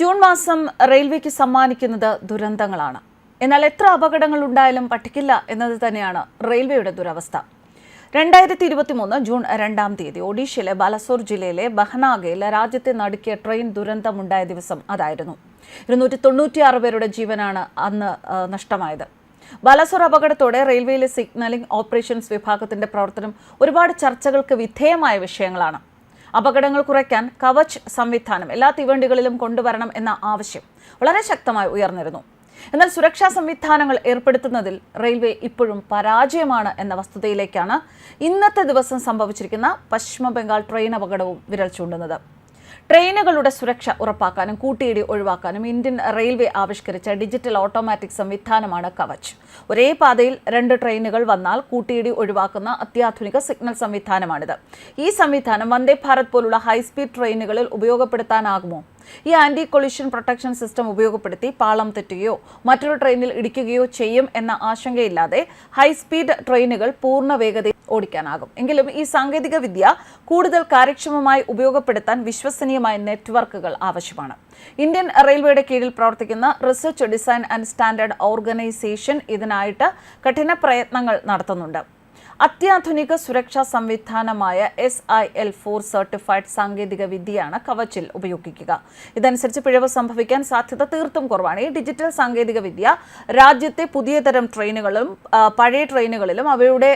June മാസം റെയിൽവേക്ക് സമ്മാനിക്കുന്നത് ദുരന്തങ്ങളാണ്. എന്നാൽ എത്ര അപകടങ്ങൾ ഉണ്ടായാലും പഠിക്കില്ല എന്നത് തന്നെയാണ് റെയിൽവേയുടെ ദുരവസ്ഥ. രണ്ടായിരത്തി ഇരുപത്തി മൂന്ന് ജൂൺ രണ്ടാം തീയതി ഒഡീഷയിലെ ബാലസോർ ജില്ലയിലെ ബഹനാഗയിൽ രാജ്യത്തെ നടുക്കിയ ട്രെയിൻ ദുരന്തമുണ്ടായ ദിവസം അതായിരുന്നു. ഇരുന്നൂറ്റി തൊണ്ണൂറ്റിയാറ് പേരുടെ ജീവനാണ് അന്ന് നഷ്ടമായത്. ബാലസോർ അപകടത്തോടെ റെയിൽവേയിലെ സിഗ്നലിംഗ് ഓപ്പറേഷൻസ് വിഭാഗത്തിന്റെ പ്രവർത്തനം ഒരുപാട് ചർച്ചകൾക്ക് വിധേയമായ വിഷയങ്ങളാണ്. അപകടങ്ങൾ കുറയ്ക്കാൻ കവച് സംവിധാനം എല്ലാ തീവണ്ടികളിലും കൊണ്ടുവരണം എന്ന ആവശ്യം വളരെ ശക്തമായി ഉയർന്നിരുന്നു. എന്നാൽ സുരക്ഷാ സംവിധാനങ്ങൾ ഏർപ്പെടുത്തുന്നതിൽ റെയിൽവേ ഇപ്പോഴും പരാജയമാണ് എന്ന വസ്തുതയിലേക്കാണ് ഇന്നത്തെ ദിവസം സംഭവിച്ചിരിക്കുന്ന പശ്ചിമ ബംഗാൾ ട്രെയിൻ അപകടവും വിരൽ ചൂണ്ടുന്നത്. ട്രെയിനുകളുടെ സുരക്ഷ ഉറപ്പാക്കാനും കൂട്ടിയിടി ഒഴിവാക്കാനും ഇന്ത്യൻ റെയിൽവേ ആവിഷ്കരിച്ച ഡിജിറ്റൽ ഓട്ടോമാറ്റിക് സംവിധാനമാണ് കവച്. ഒരേ പാതയിൽ രണ്ട് ട്രെയിനുകൾ വന്നാൽ കൂട്ടിയിടി ഒഴിവാക്കുന്ന അത്യാധുനിക സിഗ്നൽ സംവിധാനമാണിത്. ഈ സംവിധാനം വന്ദേ ഭാരത് പോലുള്ള ഹൈസ്പീഡ് ട്രെയിനുകളിൽ ഉപയോഗപ്പെടുത്താനാകുമോ? ഈ ആന്റി കൊളിഷൻ പ്രൊട്ടക്ഷൻ സിസ്റ്റം ഉപയോഗപ്പെടുത്തി പാളം തെറ്റുകയോ മറ്റൊരു ട്രെയിനിൽ ഇടിക്കുകയോ ചെയ്യും എന്ന ആശങ്കയില്ലാതെ ഹൈസ്പീഡ് ട്രെയിനുകൾ പൂർണ വേഗതയിൽ ഓടിക്കാനാകും. എങ്കിലും ഈ സാങ്കേതിക വിദ്യ കൂടുതൽ കാര്യക്ഷമമായി ഉപയോഗപ്പെടുത്താൻ വിശ്വസനീയമായ നെറ്റ്വർക്കുകൾ ആവശ്യമാണ്. ഇന്ത്യൻ റെയിൽവേയുടെ കീഴിൽ പ്രവർത്തിക്കുന്ന research design and standard organisation ഇതിനായിട്ട് കഠിന പ്രയത്നങ്ങൾ നടത്തുന്നുണ്ട്. അത്യാധുനിക സുരക്ഷാ സംവിധാനമായ S I L four certified സാങ്കേതിക വിദ്യയാണ് കവച്ചിൽ ഉപയോഗിക്കുക. ഇതനുസരിച്ച് പിഴവ് സംഭവിക്കാൻ സാധ്യത തീർത്തും കുറവാണ്. ഈ ഡിജിറ്റൽ സാങ്കേതിക വിദ്യ രാജ്യത്തെ പുതിയ തരം ട്രെയിനുകളും പഴയ ട്രെയിനുകളിലും അവയുടെ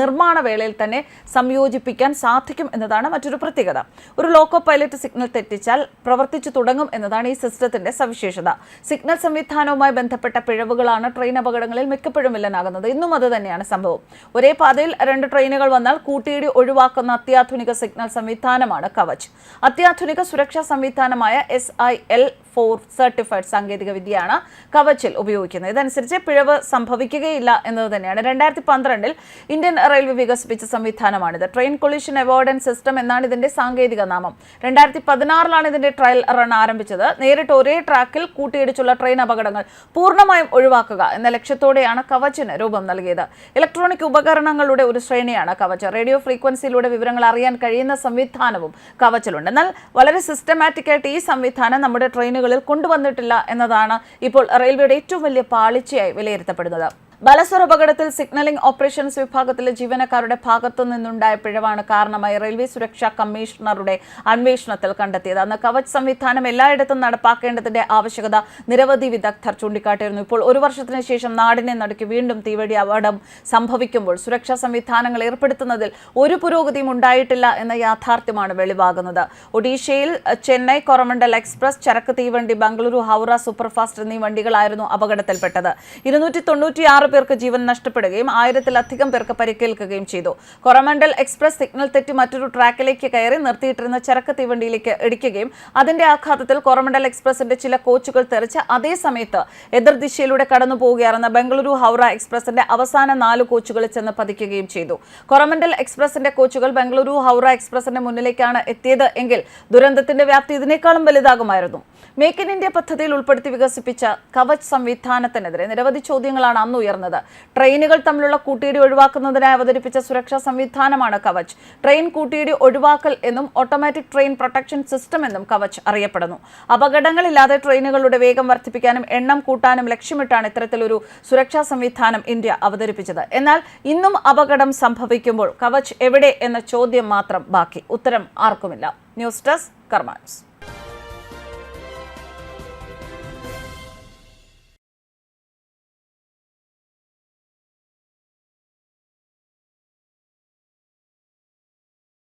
നിർമ്മാണ വേളയിൽ തന്നെ സംയോജിപ്പിക്കാൻ സാധിക്കും എന്നതാണ് മറ്റൊരു പ്രത്യേകത. ഒരു ലോക്കോ പൈലറ്റ് സിഗ്നൽ തെറ്റിച്ചാൽ പ്രവർത്തിച്ചു തുടങ്ങും എന്നതാണ് ഈ സിസ്റ്റത്തിന്റെ സവിശേഷത. സിഗ്നൽ സംവിധാനവുമായി ബന്ധപ്പെട്ട പിഴവുകളാണ് ട്രെയിൻ അപകടങ്ങളിൽ മിക്കപ്പോഴും വില്ലനാകുന്നത്. ഇന്നും അത് തന്നെയാണ് സംഭവം. ഒരേ പാതയിൽ രണ്ട് ട്രെയിനുകൾ വന്നാൽ കൂട്ടിയിടി ഒഴിവാക്കുന്ന അത്യാധുനിക സിഗ്നൽ സംവിധാനമാണ് കവച് അത്യാധുനിക സുരക്ഷാ സംവിധാനമായ S I L four certified സാങ്കേതിക വിദ്യയാണ് കവച്ചിൽ ഉപയോഗിക്കുന്നത്. ഇതനുസരിച്ച് പിഴവ് സംഭവിക്കുകയില്ല എന്നത് തന്നെയാണ്. രണ്ടായിരത്തി പന്ത്രണ്ടിൽ ഇന്ത്യൻ റെയിൽവേ വികസിപ്പിച്ച സംവിധാനമാണിത്. ട്രെയിൻ കൊളിഷൻ അവോയ്ഡൻസ് സിസ്റ്റം എന്നാണ് ഇതിന്റെ സാങ്കേതിക നാമം. രണ്ടായിരത്തി പതിനാറിലാണ് ഇതിന്റെ ട്രയൽ റൺ ആരംഭിച്ചത്. നേരിട്ട് ഒരേ ട്രാക്കിൽ കൂട്ടിയിടിച്ചുള്ള ട്രെയിൻ അപകടങ്ങൾ പൂർണമായും ഒഴിവാക്കുക എന്ന ലക്ഷ്യത്തോടെയാണ് കവച്ചിന് രൂപം നൽകിയത്. ഇലക്ട്രോണിക് ഉപകരണങ്ങളുടെ ഒരു ശ്രേണിയാണ് കവച്ച്. റേഡിയോ ഫ്രീക്വൻസിയിലൂടെ വിവരങ്ങൾ അറിയാൻ കഴിയുന്ന സംവിധാനവും കവച്ചിലുണ്ട്. എന്നാൽ വളരെ സിസ്റ്റമാറ്റിക് ആയിട്ട് ഈ സംവിധാനം നമ്മുടെ ട്രെയിനുകളിൽ കൊണ്ടുവന്നിട്ടില്ല എന്നതാണ് ഇപ്പോൾ റെയിൽവേയുടെ ഏറ്റവും വലിയ പാളിച്ചയായി വിലയിരുത്തപ്പെടുന്നത്. ബലസോർ അപകടത്തിൽ സിഗ്നലിംഗ് ഓപ്പറേഷൻസ് വിഭാഗത്തിലെ ജീവനക്കാരുടെ ഭാഗത്തു നിന്നുണ്ടായ പിഴവാണ് കാരണമായി റെയിൽവേ സുരക്ഷാ കമ്മീഷണറുടെ അന്വേഷണത്തിൽ കണ്ടെത്തിയത്. അന്ന് കവച് സംവിധാനം എല്ലായിടത്തും നടപ്പാക്കേണ്ടതിന്റെ ആവശ്യകത നിരവധി വിദഗ്ധർ ചൂണ്ടിക്കാട്ടിയിരുന്നു. ഇപ്പോൾ ഒരു വർഷത്തിന് ശേഷം നാടിനെ നടുക്കി വീണ്ടും തീവടി അപകടം സംഭവിക്കുമ്പോൾ സുരക്ഷാ സംവിധാനങ്ങൾ ഏർപ്പെടുത്തുന്നതിൽ ഒരു പുരോഗതിയും ഉണ്ടായിട്ടില്ല എന്ന യാഥാർത്ഥ്യമാണ് വെളിവാകുന്നത്. ഒഡീഷയിൽ ചെന്നൈ കൊറമണ്ടൽ എക്സ്പ്രസ് ചരക്ക് തീവണ്ടി ബംഗളൂരു ഹൗറ സൂപ്പർഫാസ്റ്റ് എന്നീ വണ്ടികളായിരുന്നു അപകടത്തിൽപ്പെട്ടത്. ഇരുന്നൂറ്റി തൊണ്ണൂറ്റിയാറ് പേർക്ക് ജീവൻ നഷ്ടപ്പെടുകയും ആയിരത്തിലധികം പേർക്ക് പരിക്കേൽക്കുകയും ചെയ്തു. കൊറമണ്ടൽ എക്സ്പ്രസ് സിഗ്നൽ തെറ്റി മറ്റൊരു ട്രാക്കിലേക്ക് കയറി നിർത്തിയിട്ടിരുന്ന ചരക്ക് തീവണ്ടിയിലേക്ക് ഇടിക്കുകയും അതിന്റെ ആഘാതത്തിൽ കൊറമണ്ടൽ എക്സ്പ്രസിന്റെ ചില കോച്ചുകൾ തെറിച്ച് അതേസമയത്ത് എതിർദിശയിലൂടെ കടന്നു പോവുകയായിരുന്ന ബംഗളൂരു ഹൗറ എക്സ്പ്രസിന്റെ അവസാന നാല് കോച്ചുകളിൽ ചെന്ന് പതിക്കുകയും ചെയ്തു. കൊറമണ്ടൽ എക്സ്പ്രസിന്റെ കോച്ചുകൾ ബംഗളൂരു ഹൗറ എക്സ്പ്രസിന്റെ മുന്നിലേക്കാണ് എത്തിയത് എങ്കിൽ ദുരന്തത്തിന്റെ വ്യാപ്തി ഇതിനേക്കാളും വലുതാകുമായിരുന്നു. മേക്ക് ഇൻ ഇന്ത്യ പദ്ധതിയിൽ ഉൾപ്പെടുത്തി വികസിപ്പിച്ച കവച് സംവിധാനത്തിനെതിരെ നിരവധി ചോദ്യങ്ങളാണ് അന്ന് ഉയർന്നത് ട്രെയിനുകൾ തമ്മിലുള്ള കൂട്ടിയിടി ഒഴിവാക്കുന്നതിനായി അവതരിപ്പിച്ച സുരക്ഷാ സംവിധാനമാണ് കവച് ട്രെയിൻ കൂട്ടിയിടി ഒഴിവാക്കൽ എന്നും ഓട്ടോമാറ്റിക് ട്രെയിൻ പ്രൊട്ടക്ഷൻ സിസ്റ്റം എന്നും കവച് അറിയപ്പെടുന്നു. അപകടങ്ങളില്ലാതെ ട്രെയിനുകളുടെ വേഗം വർദ്ധിപ്പിക്കാനും എണ്ണം കൂട്ടാനും ലക്ഷ്യമിട്ടാണ് ഇത്തരത്തിലൊരു സുരക്ഷാ സംവിധാനം ഇന്ത്യ അവതരിപ്പിച്ചത്. എന്നാൽ ഇന്നും അപകടം സംഭവിക്കുമ്പോൾ കവച് എവിടെ എന്ന ചോദ്യം മാത്രം ബാക്കി. ഉത്തരം ആർക്കുമില്ല. News desk കർമാൻസ്